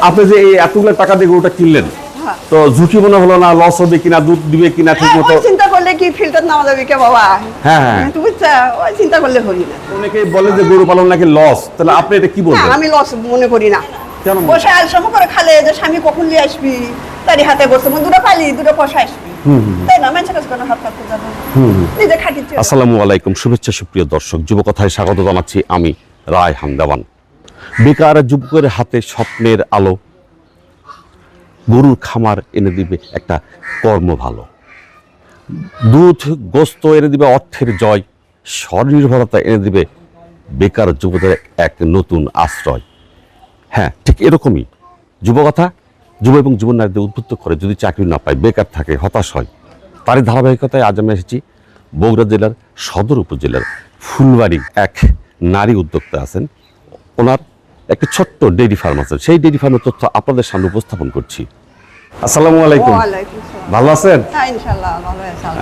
আপনি যে এই এতগুলো টাকা দিয়ে গরুটা কিনলেন হ্যাঁ। তো ঝুঁকি মনে হলো না লস হবে কিনা দুধ দিবে কিনা ঠিক হ্যাঁ, মতো চিন্তা করলে কি ফিল্টার নামা যাবে কে বাবা? হ্যাঁ, হ্যাঁ। তুমি ওই চিন্তা করলে হরি না। অনেকে বলে যে গরু পালন নাকি লস তাহলে আপনি এটা কি বলবেন? আমি লস মনে করি না। কেন মনে- বসে আলসামো করে খালে যে স্বামী কখন নিয়ে আসবি? তারই হাতে বসে মুখ দুটো পালি দুটো পয়সা আসবি। তাই না? মানুষের কাছে কোনো হাত পাততে যাব নিজে খাটিচ্ছে আসসালামু আলাইকুম শুভেচ্ছা সুপ্রিয় দর্শক যুবকথায় স্বাগত জানাচ্ছি আমি রায় হামদাবান বেকার যুবকের হাতে স্বপ্নের আলো। গরুর খামার এনে দিবে একটা কর্ম ভালো দুধ, গোস্ত এনে দিবে অর্থের জয়। স্বনির্ভরতা এনে দিবে বেকার যুবকদের এক নতুন আশ্রয়। হ্যাঁ ঠিক এরকমই। যুবকথা, যুব এবং যুব নারীদের উদ্বুদ্ধ করে যদি চাকরি না পায়, বেকার থাকে, হতাশ হয়, তারই ধারাবাহিকতায় আজ আমি এসেছি বগুড়া জেলার সদর উপজেলার ফুলবাড়ি এক নারী উদ্যোক্তা আছেন। ওনার একটি ছোট্ট ডেইরি ফার্ম আছে। সেই ডেইরি ফার্মের তথ্য আপনাদের সামনে উপস্থাপন করছি। আসসালামু আলাইকুম। ভালো আছেন? হ্যাঁ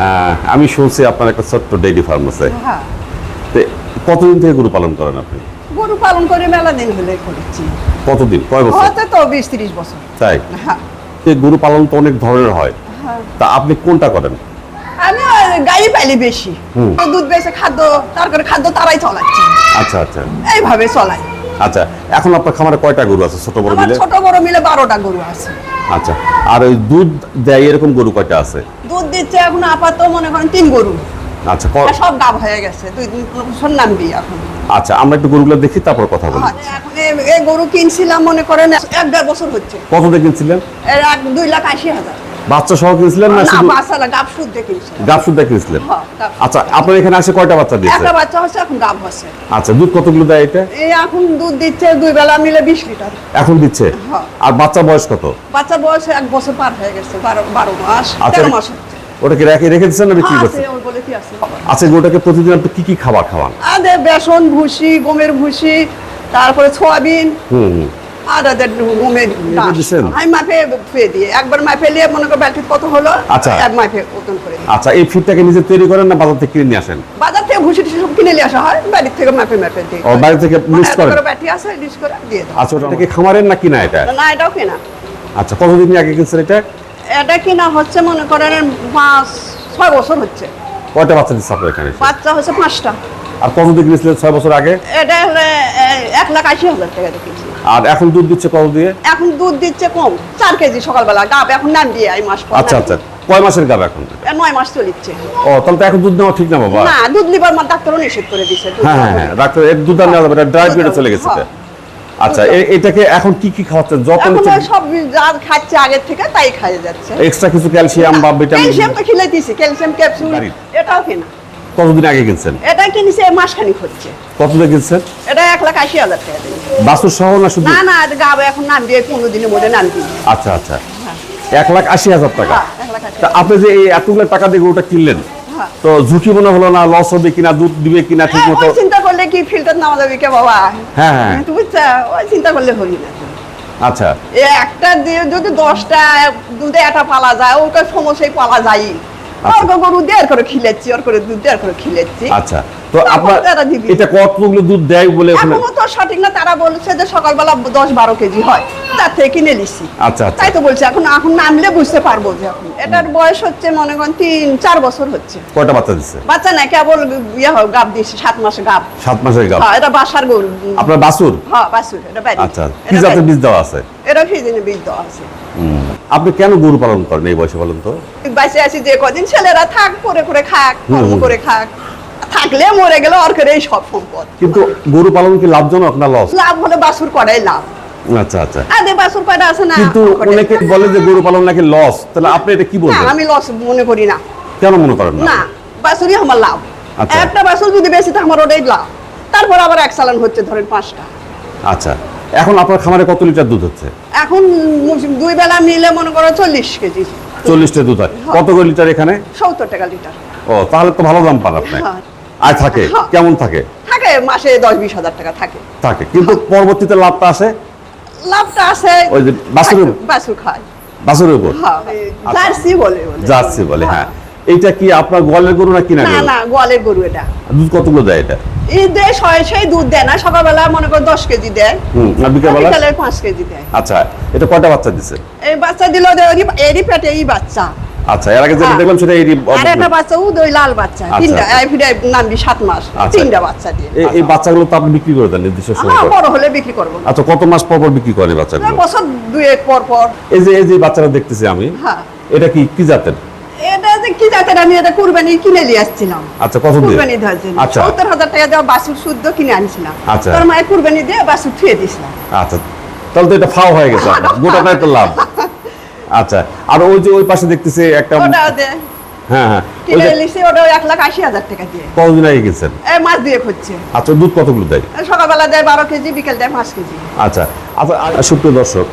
আহ, আমি শুনছি আপনার একটা ছোট্ট ডেইরি ফার্ম আছে। হ্যাঁ। কতদিন থেকে গরু পালন করেন আপনি? গরু পালন করে মেলা দিন হলে করেছি। কতদিন? কয় বছর? হতে তো বিশ ত্রিশ বছর। তাই? হ্যাঁ। গরু পালন তো অনেক ধরনের হয়। হ্যাঁ। তা আপনি কোনটা করেন? আমি গাই পাইলি বেশি। হুম। দুধ বেশি খাদ্য তারপরে খাদ্য তারাই চলাচ্ছে। আচ্ছা আচ্ছা। এইভাবে চলাই। আচ্ছা এখন আপনার খামারে কয়টা গরু আছে ছোট বড় মিলে? ছোট বড় মিলে বারোটা গরু আছে। আচ্ছা আর ওই দুধ দেয় এরকম গরু কয়টা আছে? দুধ দিচ্ছে এখন আপাতত মনে করেন তিন গরু। আচ্ছা সব গাব হয়ে গেছে দুই দিন বছর নামবি এখন। আচ্ছা আমরা একটু গরুগুলো দেখি তারপর কথা বলি। আচ্ছা, এই গরু কিনছিলাম মনে করেন এক দেড় বছর হচ্ছে। কত দিয়ে কিনছিলেন? এর এক দুই লাখ আশি হাজার। বাচ্চা সহ কিনছিলেন না না শুধু গাব শুদ্ধ কিনছে গাব সুদ্ধা কিনছিলেন? হ্যাঁ, আচ্ছা আপনার এখানে আসে কয়টা বাচ্চা দিয়েছে? একটা বাচ্চা হচ্ছে এখন গাব হচ্ছে। আচ্ছা দুধ কতগুলো দেয় এটা? এই এখন দুধ দিচ্ছে দুই বেলা মিলে বিশ লিটার। এখন দিচ্ছে? হ্যাঁ। আর বাচ্চা বয়স কত? বাচ্চা বয়স এক বছর পার হয়ে গেছে বারো বারো মাস আচ্ছা তেরো মাস হচ্ছে। ওটা কি রেখে রেখে দিচ্ছেন না বিক্রি করছেন? আছে? আচ্ছা ওটাকে প্রতিদিন আপনি কি কি খাবার খাওয়ান? আদে বেসন ভুসি গমের ভুসি তারপরে সোয়াবিন। হুম। হুম আর ওদের গমের ডাল। দিছেন? আমি মাপে ফেয়ে দিয়ে একবার মাপে নিয়ে মনে করো ব্যাটারি কত হলো আচ্ছা। এক মাপে ওজন করে আচ্ছা এই ফিডটাকে নিজে তৈরি করেন না বাজার থেকে কিনে নিয়ে আসেন? বাজার থেকে ভুসি টুসি সব কিনে নিয়ে আসা হয় বাড়ির থেকে মাপে মাপে দিই ও, বাড়ি থেকে মানে করেন? ব্যাটারি আছে লিস্ট করে দিয়ে দাও আচ্ছা ওটা কি না কিনা এটা? না এটাও কেনা। আচ্ছা কতদিন আগে কিনছেন এটা? এটা কিনা হচ্ছে মনে করেন পাঁচ ছয় বছর হচ্ছে। কয়টা বাচ্চা দিচ্ছে আপনার এখানে? বাচ্চা হচ্ছে পাঁচটা। আর কতদিন কিনেছিলেন? ছয় বছর আগে? এটা এক লাখ আশি হাজার টাকা আর এখন দুধ দিচ্ছে কত দিয়ে? এখন দুধ দিচ্ছে কম চার কেজি সকালবেলা। গাব এখন নাম দিয়ে এই মাস আচ্ছা আচ্ছা। কয় মাসের গাব এখন? নয় মাস চলিচ্ছে। ও তাহলে তো এখন দুধ নেওয়া ঠিক না বাবা। না দুধ লিবার ডাক্তারও নিষেধ করে দিছে দুধ হ্যাঁ হ্যাঁ হ্যাঁ। ডাক্তার এর দুধ আর নেওয়া যাবে ড্রাই পিরিয়ডে চলে গেছে। আচ্ছা এটাকে এখন কি কি খাওয়াচ্ছেন? এখন সব যা খাচ্ছে আগের থেকে তাই খাইয়ে যাচ্ছে। এক্সট্রা কিছু ক্যালসিয়াম বা ভিটামিন? ক্যালসিয়াম তো খিলাইতেছি ক্যালসিয়াম ক্যাপসুল। এটাও কেনা। কতদিন আগে কিনছেন? এটা কিনেছে মাসখানিক হচ্ছে। কত দিয়ে কিনছেন? এটা এক লাখ আশি হাজার টাকা বাসুর সহ না শুধু? না না গাব এখন নাম দিয়ে পনেরো দিনের মধ্যে নাম দিই আচ্ছা আচ্ছা। এক লাখ আশি হাজার টাকা। হ্যাঁ, আপনি যে এই এতগুলো টাকা দিয়ে গরুটা কিনলেন হ্যাঁ। তো ঝুঁকি মনে হলো না লস হবে কিনা দুধ দিবে কিনা ঠিক হ্যাঁ, মতো চিন্তা করলে কি ফিল্টার নামা যাবে কে বাবা? হ্যাঁ, হ্যাঁ। তুমি বুঝছ ওই চিন্তা করলে হরি না। আচ্ছা। এ একটা দিয়ে যদি দশটা দুধে একটা পালা যায় ওকে সমস্যায় পালা যায় গরু দেড় করে খিলেচ্ছি ওর করে দুধ দেড় করে খিলেচ্ছি। আচ্ছা তো আপনার এটা কতগুলো দুধ দেয় বলে এখনও তো সঠিক না তারা বলছে যে সকালবেলা দশ বারো কেজি হয়। তার থেকে কিনে আচ্ছা আচ্ছা। তাই তো বলছে এখন এখন নামলে বুঝতে পারব যে এখন। এটার বয়স হচ্ছে মনে করেন তিন চার বছর হচ্ছে। কয়টা বাচ্চা দিচ্ছে বাচ্চা না কেবল ইয়ে হয় গাব দিয়েছে সাত মাসে গাব। সাত মাসের গাব। হ্যাঁ এটা বাসার গরু। আপনার বাসুর হ্যাঁ বাসুর এটা আচ্ছা কি জাতের বীজ দেওয়া আছে? এটা ফিজিনে বীজ দেওয়া আছে। আপনি কেন গরু পালন করেন এই বয়সে বলেন তো? বাঁচে আছি যে কদিন ছেলেরা থাক করে করে খাক কর্ম করে খাক। থাকলে মরে গেলে অর্কের এই সব সম্পদ। কিন্তু গরু পালন কি লাভজনক না লস? লাভ হলে বাসুর করাই লাভ। আচ্ছা আচ্ছা। আদে বাসুর কয়টা আছে না? কিন্তু অনেকে বলে যে গরু পালন নাকি লস তাহলে আপনি এটা কি না বলবেন? আমি লস মনে করি না। কেন মনে করেন না? না বাসুরই আমার লাভ। আচ্ছা। একটা বাসুর যদি বেশি তো আমার ওটাই লাভ। তারপর আবার এক চালান হচ্ছে ধরেন পাঁচটা। আচ্ছা। এখন আপনার খামারে কত লিটার দুধ হচ্ছে? এখন দুই বেলা মিলে মনে করো চল্লিশ কেজি চল্লিশটা দুধ হয়। কত করে লিটার এখানে? সত্তর টাকা লিটার। ও তাহলে তো ভালো দাম পান আপনি। হ্যাঁ। আর থাকে? হ্যাঁ। কেমন থাকে? থাকে মাসে দশ বিশ হাজার টাকা থাকে। থাকে। কিন্তু পরবর্তীতে লাভটা আসে? লাভটা আসে ওই যে বাছুরের- বাছুর খায়। বাছুরের উপর? হ্যাঁ জার্সি বলে বলে। জার্সি বলে হ্যাঁ। এটা কি আপনার গোয়ালের গরু না কিনা না না গোয়ালের গরু এটা। দুধ কতগুলো দেয় এটা? এই দেয় ছয় সেই দুধ দেয় না সকালবেলা মনে করো দশ কেজি দেয়। হুম আর বিকালবেলা? বিকালে পাঁচ কেজি দেয়। আচ্ছা এটা কয়টা বাচ্চা দিছে? এই বাচ্চা দিল এরই পেটে এই বাচ্চা। আচ্ছা এর আগে যেটা হ্যাঁ। দেখলাম সেটা এই আর একটা বাচ্চা ও ওই লাল বাচ্চা আচ্ছা, তিনটা আচ্ছা। এই ফিরে নামবি সাত মাস আচ্ছা। তিনটা বাচ্চা দিয়ে। এই- বাচ্চাগুলো তো আপনি বিক্রি করে দেন নির্দিষ্ট সময়। হ্যাঁ বড় হলে বিক্রি করব। আচ্ছা কত মাস পর পর বিক্রি করেন বাচ্চাগুলো? বছর দুই এক পর পর। এই যে এই যে বাচ্চারা দেখতেছি আমি হ্যাঁ। এটা কি কি জাতের? এটা যে কি জাতের আমি এটা কুরবানি কিনে নিয়ে আসছিলাম। আচ্ছা কত দিয়ে? কুরবানি দেওয়ার জন্য। আচ্ছা। সত্তর হাজার টাকা দেওয়া বাসুর শুদ্ধ কিনে আনছিলাম। আচ্ছা। তোর মায়ের কুরবানি দিয়ে বাসুর থুয়ে দিছিলাম। আচ্ছা তাহলে তো এটা ফাও হয়ে গেছে গোটাটাই তো লাভ। আচ্ছা আর ওই যে ওই পাশে দেখতেছি একটা হ্যাঁ হ্যাঁ ওটা এক লাখ আশি হাজার টাকা দিয়ে। কতদিন আগে গেছেন মাছ দিয়ে খুঁজছে। আচ্ছা দুধ কতগুলো দেয়? সকালবেলা দেয় বারো কেজি বিকেল দেয় পাঁচ কেজি। আচ্ছা আচ্ছা সুপ্রিয় দর্শক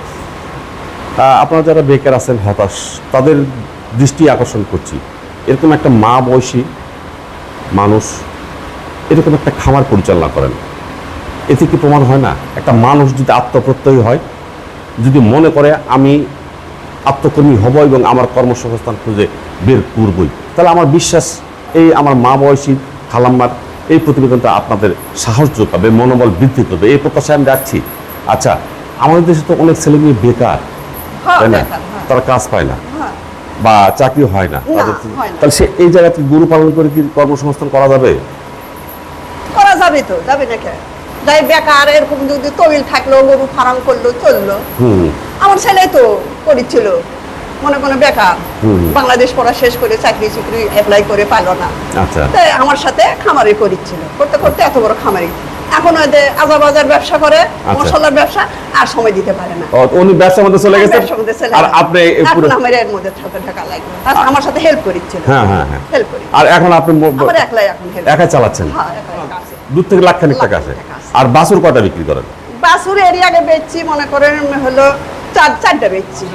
আপনারা যারা বেকার আছেন হতাশ তাদের দৃষ্টি আকর্ষণ করছি। এরকম একটা মা বয়সী মানুষ এরকম একটা খামার পরিচালনা করেন। এতে কি প্রমাণ হয় না? একটা মানুষ যদি আত্মপ্রত্যয়ী হয় যদি মনে করে আমি আত্মকর্মী হব এবং আমার কর্মসংস্থান খুঁজে বের করবই। তাহলে আমার বিশ্বাস এই আমার মা বয়সী খালাম্মার এই প্রতিবেদনটা আপনাদের সাহস যোগাবে মনোবল বৃদ্ধি করবে। এই প্রত্যাশায় আমি রাখছি। আচ্ছা আমাদের দেশে তো অনেক ছেলে মেয়ে বেকার হ্যাঁ তাই না? হ্যাঁ। তারা কাজ পায় না হ্যাঁ। বা চাকরি হয় না। তাহলে সে এই জায়গাতে গরু পালন করে কি কর্মসংস্থান করা যাবে? করা যাবে তো যাবে না কে যাই বেকার এরকম যদি তবিল থাকল গরু ফার্ম করল চলল। হুম। আমার ছেলে তো করেছিল মনে কোনো বেকার। বাংলাদেশ পড়া শেষ করে চাকরি চাকরি অ্যাপ্লাই করে পারল না। আচ্ছা। তাই আমার সাথে খামারে করিচ্ছিল করতে করতে এত বড় খামারি। এখন ওই আজাবাজার ব্যবসা করে আচ্ছা। মশলার ব্যবসা আর সময় দিতে পারে না। উনি ব্যবসার মধ্যে চলে গেছে? আর আপনি পুরো আমার এর মধ্যে থাকা লাগবে আর আমার সাথে হেল্প করিচ্ছিল হ্যাঁ হ্যাঁ হ্যাঁ। হেল্প করি আর এখন আপনি আমার একলাই এখন হেল্প একা চালাচ্ছেন? হ্যাঁ কাছে। থেকে লাখ খানিক টাকা আসে। আর বাসুর কটা বিক্রি করেন? বাসুর এরিয়াকে বেচছি মনে করেন হলো চার চারটা বেচছি।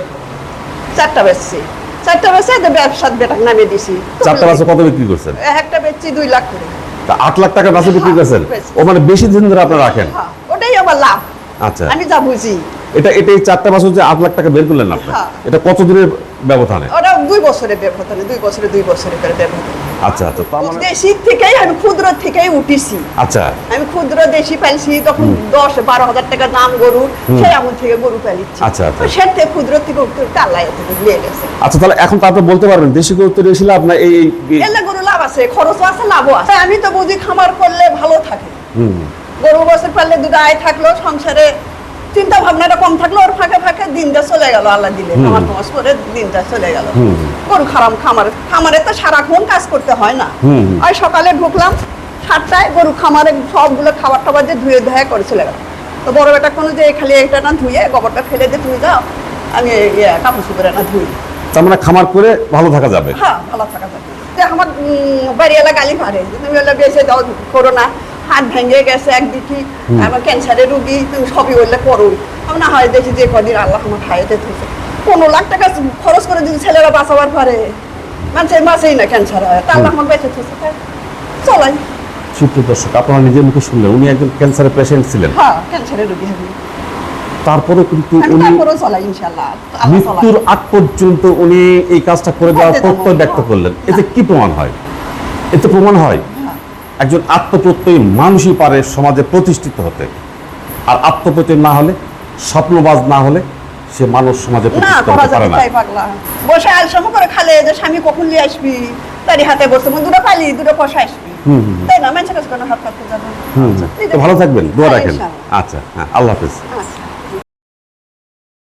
চারটা বেচছি। চারটা বেচে ব্যবসার বেটাক নামিয়ে দিছি। চারটা বাসে কত বিক্রি করছেন? একটা বেচছি দুই লাখ করে। তা আট লাখ টাকা বাসে বিক্রি হ্যাঁ, করছেন বেশ। ও মানে বেশি দিন ধরে আপনারা রাখেন? হ্যাঁ, ওটাই আমার লাভ। আচ্ছা। আমি যা বুঝি। এটা এটা এই চারটা বাসে যে আট লাখ টাকা বের করলেন আপনি হ্যাঁ। এটা কত দিনের ব্যবধানে? ওটা দুই বছরের ব্যবধানে দুই বছরে দুই বছরে করে ব্যবধান। আচ্ছা আচ্ছা তার মানে দেশি থেকেই আমি ক্ষুদ্র থেকেই উঠেছি। আচ্ছা। আমি ক্ষুদ্র দেশি পাইছি তখন দশ বারো হাজার টাকা দাম গরু সেই আমল থেকে গরু পালিছি আচ্ছা, আচ্ছা। সে থেকে ক্ষুদ্র থেকে উঠতে উঠতে আল্লাহ থেকে নিয়ে গেছে। আচ্ছা তাহলে এখন তো আপনি বলতে পারবেন দেশি গরু তো ছিল আপনার এই এলে গরু লাভ আছে খরচও আছে লাভও আছে। আমি তো বুঝি খামার করলে ভালো থাকে। হুম। গরু বছর পারলে দুটো আয় থাকল সংসারে চিন্তা ভাবনাটা কম থাকল ওর ফাঁকে ফাঁকে দিনটা চলে গেল আল্লাহ দিলে। খামার খামার করে দিনটা চলে গেল। গরু খারাম খামারে খামারে তো সারাক্ষণ কাজ করতে হয় না। হুম। সকালে ঢুকলাম সাতটায় গরু খামারে সবগুলো খাবার টাবার যে ধুয়ে ধুয়ে করে চলে গেল। তো বড় বেটা কোনো যে খালি এটা না ধুয়ে গোবরটা ফেলে দিয়ে তুমি যাও আমি ইয়ে, কাপড় চুপড়ে না ধুই। তার মানে খামার করে ভালো থাকা যাবে? হ্যাঁ ভালো থাকা যাবে। আমার বাড়িওয়ালা গালি পারে তুমি বেঁচে দাও করো না। হাত ভেঙে গেছে একদিকে আমার ক্যান্সারের রুগী তুমি সবই বললে করো আমি না হয় দেখি যে কদিন আল্লাহ আমার খাইতে থেকে পনেরো লাখ টাকা খরচ করে যদি ছেলেরা বাঁচাবার পারে মানুষের বাঁচেই না ক্যান্সার হয় তা আল্লাহ আমার বেঁচে থেকে চলাই। সুপ্রিয় দর্শক আপনারা নিজের মুখে শুনলেন উনি একজন ক্যান্সারের পেশেন্ট ছিলেন। হ্যাঁ ক্যান্সারের রুগী তারপরে কিন্তু উনি মৃত্যুর আগ পর্যন্ত উনি এই কাজটা করে দেওয়ার প্রত্যয় ব্যক্ত করলেন। এতে কি প্রমাণ হয়? এতে প্রমাণ হয় একজন আত্মপ্রত্যয়ী মানুষই পারে সমাজে প্রতিষ্ঠিত হতে। আর আত্মপ্রত্যয় না হলে স্বপ্নবাজ না হলে সে মানুষ সমাজে প্রতিষ্ঠিত করা হতে পারে যাবে না। তাই পাগলা। বসে আলসামো করে খালে যে স্বামী কখন নিয়ে আসবি? তারই হাতে বসে দুটো পালি দুটো পয়সা আসবি। তাই না? মানুষের কাছে কোনো হাত পাততে যাবে ভালো থাকবেন দোয়া হ্যাঁ, রাখেন। আচ্ছা হ্যাঁ আল্লাহ হাফেজ। আচ্ছা।